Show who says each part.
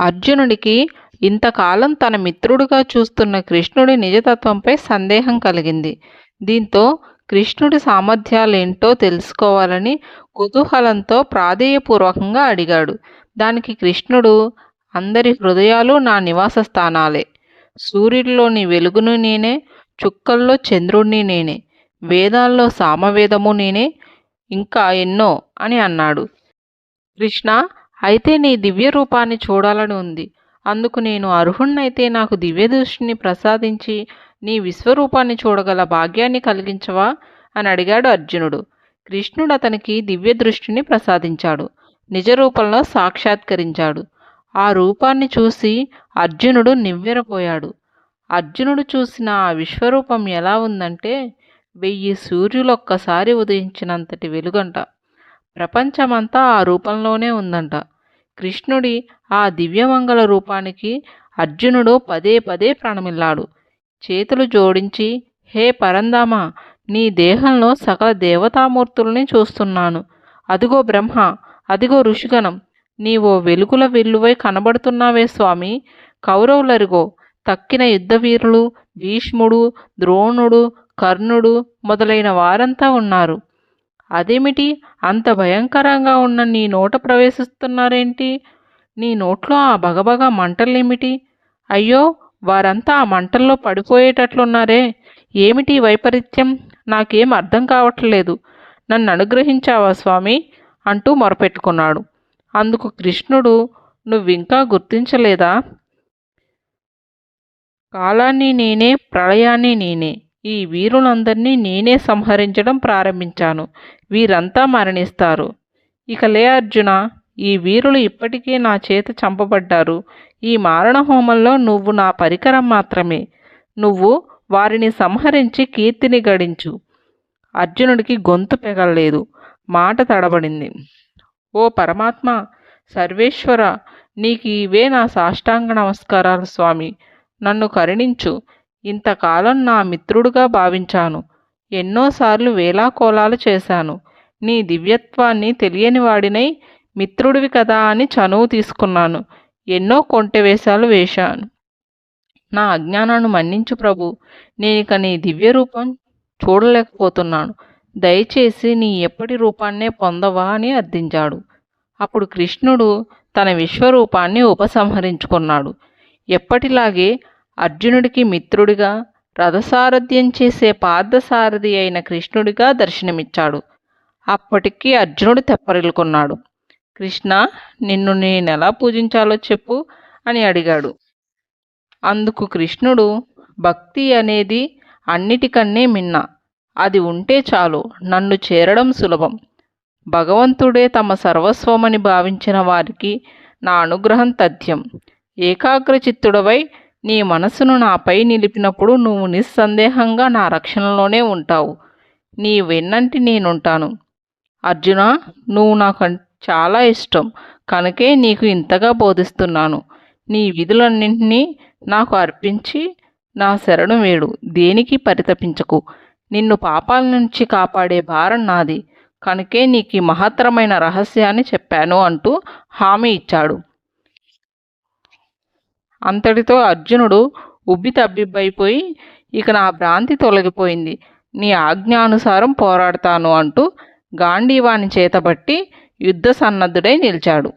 Speaker 1: అర్జునుడికి ఇంతకాలం తన మిత్రుడుగా చూస్తున్న కృష్ణుడి నిజతత్వంపై సందేహం కలిగింది. దీంతో కృష్ణుడి సామర్థ్యాలేంటో తెలుసుకోవాలని కుతూహలంతో ప్రాధేయపూర్వకంగా అడిగాడు. దానికి కృష్ణుడు అందరి హృదయాలు నా నివాస స్థానాలే. సూర్యుడిలోని వెలుగును నేనే చుక్కల్లో చంద్రుడిని నేనే వేదాల్లో సామవేదము నేనే ఇంకా ఎన్నో అని అన్నాడు. కృష్ణ అయితే నీ దివ్య రూపాన్ని చూడాలని ఉంది. అందుకు నేను అర్హుణ్ణైతే నాకు దివ్య దృష్టిని ప్రసాదించి నీ విశ్వరూపాన్ని చూడగల భాగ్యాన్ని కలిగించవా? అని అడిగాడు అర్జునుడు. కృష్ణుడు అతనికి దివ్య దృష్టిని ప్రసాదించాడు. నిజ రూపంలో సాక్షాత్కరించాడు. ఆ రూపాన్ని చూసి అర్జునుడు నివ్వెరపోయాడు. అర్జునుడు చూసిన ఆ విశ్వరూపం ఎలా ఉందంటే వెయ్యి సూర్యులు ఒక్కసారి ఉదయించినంతటి వెలుగంట. ప్రపంచమంతా ఆ రూపంలోనే ఉందంట. కృష్ణుడి ఆ దివ్యమంగళ రూపానికి అర్జునుడు పదే పదే ప్రాణమిల్లాడు. చేతులు జోడించి హే పరందామ నీ దేహంలో సకల దేవతామూర్తుల్ని చూస్తున్నాను. అదిగో బ్రహ్మ అదిగో ఋషిగణం నీవో వెలుగుల వెల్లువై కనబడుతున్నావే స్వామి. కౌరవులరిగో తక్కిన యుద్ధవీరులు భీష్ముడు ద్రోణుడు కర్ణుడు మొదలైన వారంతా ఉన్నారు. అదేమిటి? అంత భయంకరంగా ఉన్న నీ నోట ప్రవేశిస్తున్నారేంటి? నీ నోట్లో ఆ బగబగ మంటలేమిటి? అయ్యో వారంతా ఆ మంటల్లో పడిపోయేటట్లున్నారే. ఏమిటి వైపరీత్యం? నాకేం అర్థం కావట్లేదు. నన్ను అనుగ్రహించావా స్వామి? అంటూ మొరపెట్టుకున్నాడు. అందుకు కృష్ణుడు నువ్వింకా గుర్తించలేదా? కాలాన్ని నేనే ప్రళయాన్ని నేనే. ఈ వీరులందరినీ నేనే సంహరించడం ప్రారంభించాను. వీరంతా మరణిస్తారు. ఇక లే అర్జున ఈ వీరులు ఇప్పటికే నా చేత చంపబడ్డారు. ఈ మారణ హోమంలో నువ్వు నా పరికరం మాత్రమే. నువ్వు వారిని సంహరించి కీర్తిని గడించు. అర్జునుడికి గొంతు పెగలలేదు. మాట తడబడింది. ఓ పరమాత్మ సర్వేశ్వర నీకు ఇవే నా సాష్టాంగ నమస్కారాలు స్వామి. నన్ను కరుణించు. ఇంతకాలం నా మిత్రుడుగా భావించాను. ఎన్నోసార్లు వేలాకోలాలు చేశాను. నీ దివ్యత్వాన్ని తెలియని వాడినై మిత్రుడివి కదా అని చనువు తీసుకున్నాను. ఎన్నో కొంటె వేషాలు వేశాను. నా అజ్ఞానాన్ని మన్నించు ప్రభు. నేనిక నీ దివ్య రూపం చూడలేకపోతున్నాను. దయచేసి నీ ఎప్పటి రూపాన్నే పొందవా అని అర్థించాడు. అప్పుడు కృష్ణుడు తన విశ్వరూపాన్ని ఉపసంహరించుకున్నాడు. ఎప్పటిలాగే అర్జునుడికి మిత్రుడిగా రథసారథ్యం చేసే పార్థసారథి అయిన కృష్ణుడిగా దర్శనమిచ్చాడు. అప్పటికీ అర్జునుడు తెప్పరిల్లుకున్నాడు. కృష్ణ నిన్ను నేనెలా పూజించాలో చెప్పు అని అడిగాడు. అందుకు కృష్ణుడు భక్తి అనేది అన్నిటికన్నే మిన్న. అది ఉంటే చాలు నన్ను చేరడం సులభం. భగవంతుడే తమ సర్వస్వమని భావించిన వారికి నా అనుగ్రహం తథ్యం. ఏకాగ్రచిత్తుడవై నీ మనసును నాపై నిలిపినప్పుడు నువ్వు నిస్సందేహంగా నా రక్షణలోనే ఉంటావు. నీ వెన్నంటి నేనుంటాను. అర్జున నువ్వు నాకు చాలా ఇష్టం. కనుకే నీకు ఇంతగా బోధిస్తున్నాను. నీ విధులన్నింటినీ నాకు అర్పించి నా శరణు వేడు. దేనికి పరితపించకు? నిన్ను పాపాల నుంచి కాపాడే భారం నాది. కనుకే నీకు ఈ మహత్తరమైన రహస్యాన్ని చెప్పాను అంటూ హామీ ఇచ్చాడు. అంతటితో అర్జునుడు ఉబ్బి తబ్బిబ్బైపోయి ఇక నా భ్రాంతి తొలగిపోయింది. నీ ఆజ్ఞానుసారం పోరాడతాను అంటూ గాంధీవాని చేతబట్టి యుద్ధ సన్నద్ధుడై నిలిచాడు.